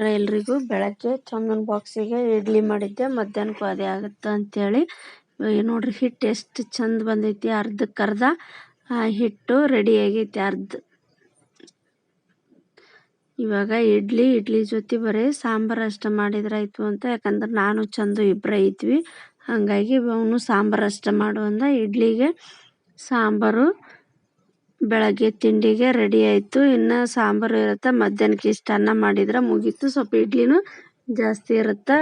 ಎಲ್ರಿಗೂ ಬೆಳಗ್ಗೆ ಚಂದನ್ ಬಾಕ್ಸಿಗೆ ಇಡ್ಲಿ ಮಾಡಿದ್ದೆ, ಮಧ್ಯಾಹ್ನಕ್ಕೂ ಅದೇ ಆಗುತ್ತೆ ಅಂತೇಳಿ. ನೋಡ್ರಿ ಹಿಟ್ಟು ಎಷ್ಟು ಚಂದ ಬಂದೈತಿ ಅರ್ಧಕ್ಕೆ ಅರ್ಧ. ಹಿಟ್ಟು ರೆಡಿ ಆಗೈತಿ, ಅರ್ಧ. ಇವಾಗ ಇಡ್ಲಿ ಇಡ್ಲಿ ಜೊತೆ ಬರೀ ಸಾಂಬಾರು ಅಷ್ಟೇ ಮಾಡಿದ್ರಾಯ್ತು ಅಂತ. ಯಾಕಂದ್ರೆ ನಾನು ಚಂದು ಇಬ್ಬರೇ ಇದ್ವಿ ಹಾಗಾಗಿ ಅವನು ಸಾಂಬಾರು ಅಷ್ಟೇ ಮಾಡು ಅಂದ. ಇಡ್ಲಿಗೆ ಸಾಂಬಾರು ಬೆಳಗ್ಗೆ ತಿಂಡಿಗೆ ರೆಡಿ ಆಯಿತು. ಇನ್ನು ಸಾಂಬಾರು ಇರುತ್ತೆ. ಮಧ್ಯಾಹ್ನಕ್ಕೆ ಇಷ್ಟು ಅನ್ನ ಮಾಡಿದ್ರೆ ಮುಗೀತು. ಸ್ವಲ್ಪ ಇಡ್ಲಿನೂ ಜಾಸ್ತಿ ಇರುತ್ತೆ.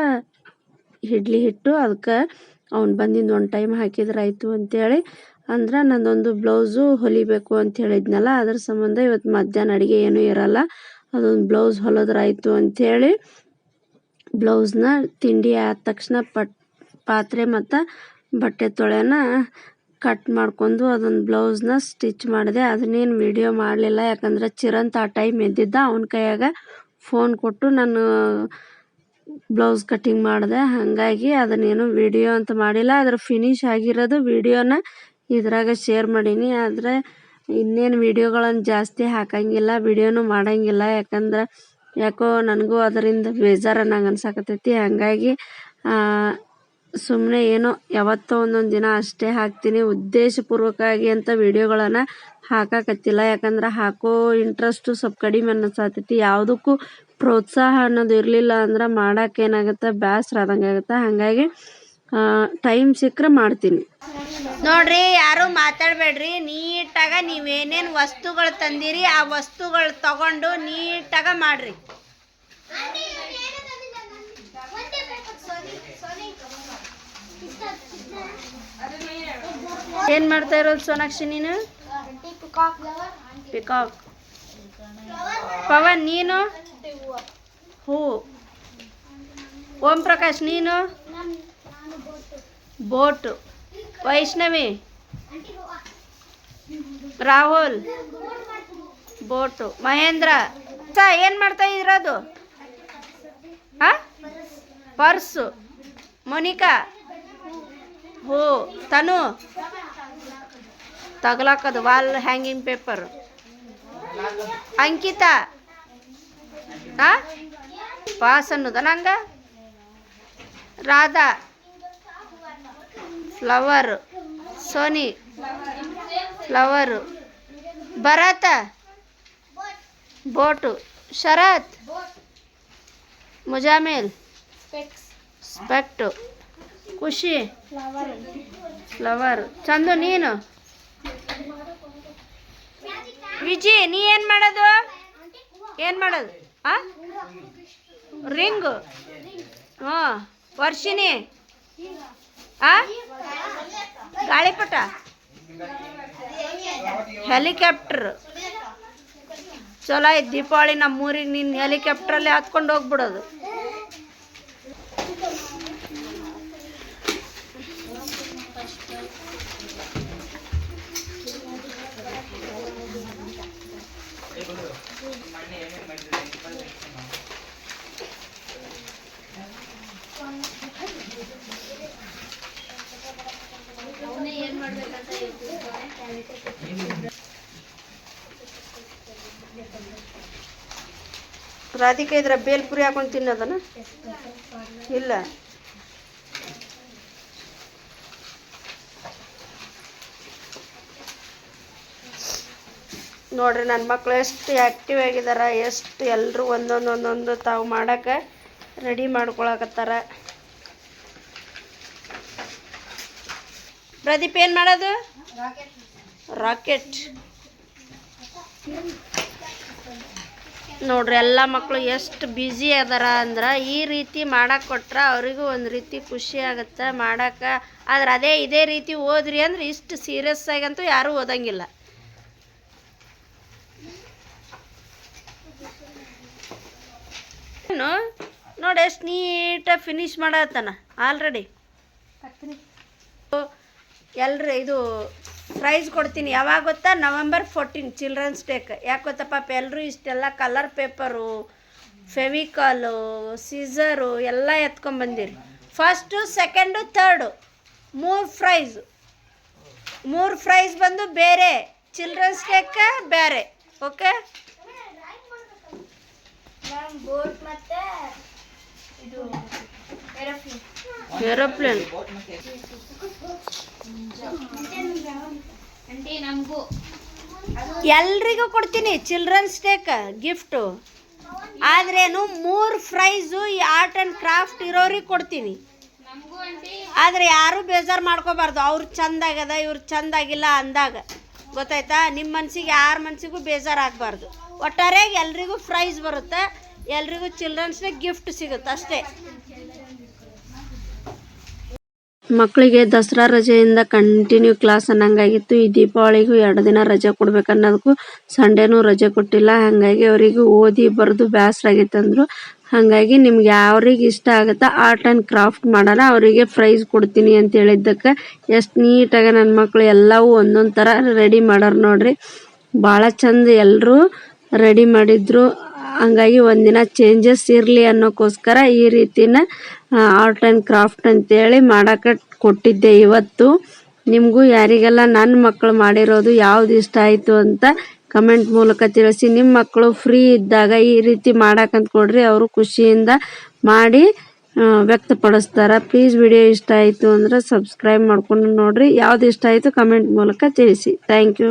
ಇಡ್ಲಿ ಹಿಟ್ಟು. ಅದಕ್ಕೆ ಅವ್ನು ಬಂದಿದ್ದು ಒಂದು ಟೈಮ್ ಹಾಕಿದ್ರೆ ಆಯಿತು ಅಂತೇಳಿ. ಅಂದ್ರೆ ನಂದೊಂದು ಬ್ಲೌಸು ಹೊಲಿಬೇಕು ಅಂತ ಹೇಳಿದ್ನಲ್ಲ ಅದ್ರ ಸಂಬಂಧ ಇವತ್ತು ಮಧ್ಯಾಹ್ನ ಅಡುಗೆ ಏನೂ ಇರಲ್ಲ. ಅದೊಂದು ಬ್ಲೌಸ್ ಹೊಲಿದ್ರಾಯ್ತು ಅಂಥೇಳಿ ಬ್ಲೌಸ್ನ ತಿಂಡಿ ಆದ ತಕ್ಷಣ ಪಟ್, ಪಾತ್ರೆ ಮತ್ತು ಬಟ್ಟೆ ತೊಳೆನ ಕಟ್ ಮಾಡ್ಕೊಂಡು ಅದೊಂದು ಬ್ಲೌಸ್ನ ಸ್ಟಿಚ್ ಮಾಡಿದೆ. ಅದನ್ನೇನು ವಿಡಿಯೋ ಮಾಡಲಿಲ್ಲ. ಯಾಕಂದ್ರೆ ಚಿರಂತ ಆ ಟೈಮ್ ಎದ್ದಿದ್ದ. ಅವನ ಕೈಯಾಗ ಫೋನ್ ಕೊಟ್ಟು ನಾನು ಬ್ಲೌಸ್ ಕಟ್ಟಿಂಗ್ ಮಾಡಿದೆ. ಹಾಗಾಗಿ ಅದನ್ನೇನು ವಿಡಿಯೋ ಅಂತ ಮಾಡಿಲ್ಲ. ಅದ್ರ ಫಿನಿಶ್ ಆಗಿರೋದು ವಿಡಿಯೋನ ಇದ್ರಾಗ ಶೇರ್ ಮಾಡೀನಿ. ಆದರೆ ಇನ್ನೇನು ವಿಡಿಯೋಗಳನ್ನು ಜಾಸ್ತಿ ಹಾಕಂಗಿಲ್ಲ ವಿಡಿಯೋನು ಮಾಡಂಗಿಲ್ಲ. ಯಾಕಂದ್ರೆ ಯಾಕೋ ನನಗೂ ಅದರಿಂದ ಬೇಜಾರು ನಂಗೆ ಅನ್ಸಕತ್ತೈತಿ. ಹಾಗಾಗಿ ಸುಮ್ಮನೆ ಏನೋ ಯಾವತ್ತೋ ಒಂದೊಂದು ದಿನ ಅಷ್ಟೇ ಹಾಕ್ತೀನಿ. ಉದ್ದೇಶಪೂರ್ವಕವಾಗಿ ಅಂತ ವೀಡಿಯೋಗಳನ್ನು ಹಾಕಕತ್ತಿಲ್ಲ. ಯಾಕಂದ್ರೆ ಹಾಕೋ ಇಂಟ್ರೆಸ್ಟು ಸ್ವಲ್ಪ ಕಡಿಮೆ ಅನ್ನಿಸತ್ತೈತಿ ಯಾವುದಕ್ಕೂ ಪ್ರೋತ್ಸಾಹ ಅನ್ನೋದು ಇರಲಿಲ್ಲ ಅಂದ್ರೆ ಮಾಡೋಕೆ ಏನಾಗುತ್ತೆ? ಆದಂಗೆ ಆಗುತ್ತೆ? ಹಾಗಾಗಿ ಟೈಮ್ ಸಿಕ್ಕರೆ ಮಾಡ್ತೀನಿ. ನೋಡ್ರಿ, ಯಾರು ಮಾತಾಡಬೇಡ್ರಿ. ನೀಟಾಗ ನೀವೇನೇನು ವಸ್ತುಗಳು ತಂದಿರಿ, ಆ ವಸ್ತುಗಳು ತಗೊಂಡು ನೀಟಾಗ ಮಾಡ್ರಿ. ಏನು ಮಾಡ್ತಾ ಇರೋದು ಸೋನಾಕ್ಷಿ ನೀನು? ಪಿಕಾಕ್ ಪವನ್, ನೀನು? ಹೂ. ಓಂ ಪ್ರಕಾಶ್, ನೀನು? ಬೋಟು. ವೈಷ್ಣವಿ? ರಾಹುಲ್? ಬೋಟು. ಮಹೇಂದ್ರ? ಸ ಏನು ಮಾಡ್ತಾ ಇರೋದು? ಹಾಂ? ಪರ್ಸು. ಮೋನಿಕಾ? ಹೂ. ತನು? ತಗಲಾಕದು ವಾಲ್ ಹ್ಯಾಂಗಿಂಗ್ ಪೇಪರ್ ಅಂಕಿತಾ? ಆ? ಪಾಸ್ ಅನ್ನೋದ ನಂಗ? Radha? Flower Soni? Flower Bharat? Boat Sharath? Mujamil? Spec Khushi? Flower Chandu, ನೀನು? ವಿಜಿ, ನೀ ಏನು ಮಾಡೋದು? ಏನು ಮಾಡೋದು? ಆ? ರಿಂಗು. ಹ್ಞೂ. ವರ್ಷಿನಿ ಆ? ಗಾಳಿಪಟ. ಹೆಲಿಕಾಪ್ಟರ್ ಚಲೋ ಐತೆ ದೀಪಾವಳಿ ನಮ್ಮೂರಿಗೆ ನಿನ್ನ ಹೆಲಿಕಾಪ್ಟ್ರಲ್ಲಿ ಹತ್ಕೊಂಡು ಹೋಗ್ಬಿಡೋದು. ರಾಧಿಕಾ ಇದ್ರ ಬೇಲ್ಪುರಿ ಹಾಕೊಂಡು ತಿನ್ನೋದನ? ಇಲ್ಲ. ನೋಡ್ರಿ ನನ್ನ ಮಕ್ಳು ಎಷ್ಟು ಆ್ಯಕ್ಟಿವ್ ಆಗಿದಾರ, ಎಷ್ಟು ಎಲ್ಲರೂ ಒಂದೊಂದು ಒಂದೊಂದು ತಾವು ಮಾಡೋಕ್ಕೆ ರೆಡಿ ಮಾಡ್ಕೊಳಕತ್ತಾರ. ಪ್ರದೀಪ್ ಏನು ಮಾಡೋದು? ರಾಕೆಟ್ ನೋಡ್ರಿ, ಎಲ್ಲ ಮಕ್ಕಳು ಎಷ್ಟು ಬ್ಯುಸಿ ಅದಾರ ಅಂದ್ರೆ ಈ ರೀತಿ ಮಾಡಕ್ಕೆ ಕೊಟ್ರೆ ಅವರಿಗೂ ಒಂದು ರೀತಿ ಖುಷಿ ಆಗುತ್ತೆ ಮಾಡಕ್ಕೆ ಆದ್ರೆ ಅದೇ ಇದೇ ರೀತಿ ಓದ್ರಿ ಅಂದ್ರೆ ಇಷ್ಟು ಸೀರಿಯಸ್ ಆಗಂತೂ ಯಾರೂ ಓದಂಗಿಲ್ಲ. ನೋಡಿ, ಎಷ್ಟು ನೀಟಾಗಿ ಫಿನಿಶ್ ಮಾಡತ್ತಾನ ಆಲ್ರೆಡಿ ಎಲ್ರಿ ಇದು ಪ್ರೈಸ್ ಕೊಡ್ತೀನಿ. ಯಾವಾಗ ಗೊತ್ತಾ? ನವೆಂಬರ್ ಫೋರ್ಟೀನ್ ಚಿಲ್ಡ್ರನ್ಸ್ ಡೇಕ್ ಯಾಕೆ ಗೊತ್ತಾ ಪಾಪ? ಎಲ್ಲರೂ ಇಷ್ಟೆಲ್ಲ ಕಲರ್ ಪೇಪರು ಫೆವಿಕಾಲು ಸೀಸರು ಎಲ್ಲ ಎತ್ಕೊಂಬಂದಿರಿ ಫಸ್ಟು ಸೆಕೆಂಡು ಥರ್ಡು ಮೂರು ಪ್ರೈಸ್ ಮೂರು ಪ್ರೈಸ್ ಬಂದು ಬೇರೆ. ಚಿಲ್ಡ್ರನ್ಸ್ ಡೇಕ್ಕೆ ಬೇರೆ. ಓಕೆ ಬೋಟ್ ಮತ್ತೆ ಇದು ಏರೋಪ್ಲೇನ್ ಏರೋಪ್ಲೇನ್ ಎಲ್ರಿಗೂ ಕೊಡ್ತೀನಿ ಚಿಲ್ಡ್ರನ್ಸ್ ಡೇಕ್ ಗಿಫ್ಟು ಆದ್ರೇನು ಮೂರು ಪ್ರೈಸು ಈ ಆರ್ಟ್ ಆ್ಯಂಡ್ ಕ್ರಾಫ್ಟ್ ಇರೋರಿಗೆ ಕೊಡ್ತೀನಿ. ಆದರೆ ಯಾರೂ ಬೇಜಾರು ಮಾಡ್ಕೋಬಾರ್ದು, ಅವ್ರು ಚಂದ ಆಗ್ಯದ, ಇವ್ರು ಚಂದ ಆಗಿಲ್ಲ ಅಂದಾಗ. ಗೊತ್ತಾಯ್ತಾ? ನಿಮ್ಮ ಮನ್ಸಿಗೆ, ಯಾರ ಮನ್ಸಿಗೂ ಬೇಜಾರು ಆಗಬಾರ್ದು. ಒಟ್ಟಾರೆ ಎಲ್ರಿಗೂ ಪ್ರೈಸ್ ಬರುತ್ತೆ, ಎಲ್ರಿಗೂ ಚಿಲ್ಡ್ರನ್ಸ್ ಡೇ ಗಿಫ್ಟ್ ಸಿಗುತ್ತೆ ಅಷ್ಟೇ. ಮಕ್ಕಳಿಗೆ ದಸರಾ ರಜೆಯಿಂದ ಕಂಟಿನ್ಯೂ ಕ್ಲಾಸ್ ಅನ್ನಂಗಾಗಿತ್ತು. ಈ ದೀಪಾವಳಿಗೂ ಎರಡು ದಿನ ರಜೆ ಕೊಡ್ಬೇಕನ್ನೋದಕ್ಕೂ ಸಂಡೇನೂ ರಜೆ ಕೊಟ್ಟಿಲ್ಲ. ಹಾಗಾಗಿ ಅವರಿಗೆ ಓದಿ ಬರೆದು ಬೇಸರ ಆಗಿತ್ತಂದ್ರು. ಹಾಗಾಗಿ ನಿಮ್ಗೆ ಯಾವ್ರಿಗೆ ಇಷ್ಟ ಆಗುತ್ತಾ ಆರ್ಟ್ ಆ್ಯಂಡ್ ಕ್ರಾಫ್ಟ್ ಮಾಡೋಣ, ಅವರಿಗೆ ಪ್ರೈಸ್ ಕೊಡ್ತೀನಿ ಅಂತ ಹೇಳಿದ್ದಕ್ಕೆ ಎಷ್ಟು ನೀಟಾಗಿ ನನ್ನ ಮಕ್ಕಳು ಎಲ್ಲವೂ ಒಂದೊಂದು ಥರ ರೆಡಿ ಮಾಡೋರು ನೋಡ್ರಿ. ಭಾಳ ಚಂದ ಎಲ್ಲರೂ ರೆಡಿ ಮಾಡಿದ್ರು. ಹಂಗಾಗಿ ಒಂದಿನ ಚೇಂಜಸ್ ಇರಲಿ ಅನ್ನೋಕ್ಕೋಸ್ಕರ ಈ ರೀತಿನ ಆರ್ಟ್ ಆ್ಯಂಡ್ ಕ್ರಾಫ್ಟ್ ಅಂತೇಳಿ ಮಾಡೋಕೆ ಕೊಟ್ಟಿದ್ದೆ ಇವತ್ತು. ನಿಮಗೂ ಯಾರಿಗೆಲ್ಲ ನನ್ನ ಮಕ್ಕಳು ಮಾಡಿರೋದು ಯಾವ್ದು ಇಷ್ಟ ಆಯಿತು ಅಂತ ಕಮೆಂಟ್ ಮೂಲಕ ತಿಳಿಸಿ. ನಿಮ್ಮ ಮಕ್ಕಳು ಫ್ರೀ ಇದ್ದಾಗ ಈ ರೀತಿ ಮಾಡಕ್ಕಂತ ಕೊಡ್ರಿ, ಅವರು ಖುಷಿಯಿಂದ ಮಾಡಿ ವ್ಯಕ್ತಪಡಿಸ್ತಾರೆ. ಪ್ಲೀಸ್ ವಿಡಿಯೋ ಇಷ್ಟ ಆಯಿತು ಅಂದ್ರೆ ಸಬ್ಸ್ಕ್ರೈಬ್ ಮಾಡ್ಕೊಂಡು ನೋಡಿರಿ. ಯಾವ್ದು ಇಷ್ಟ ಆಯಿತು ಕಮೆಂಟ್ ಮೂಲಕ ತಿಳಿಸಿ. Thank you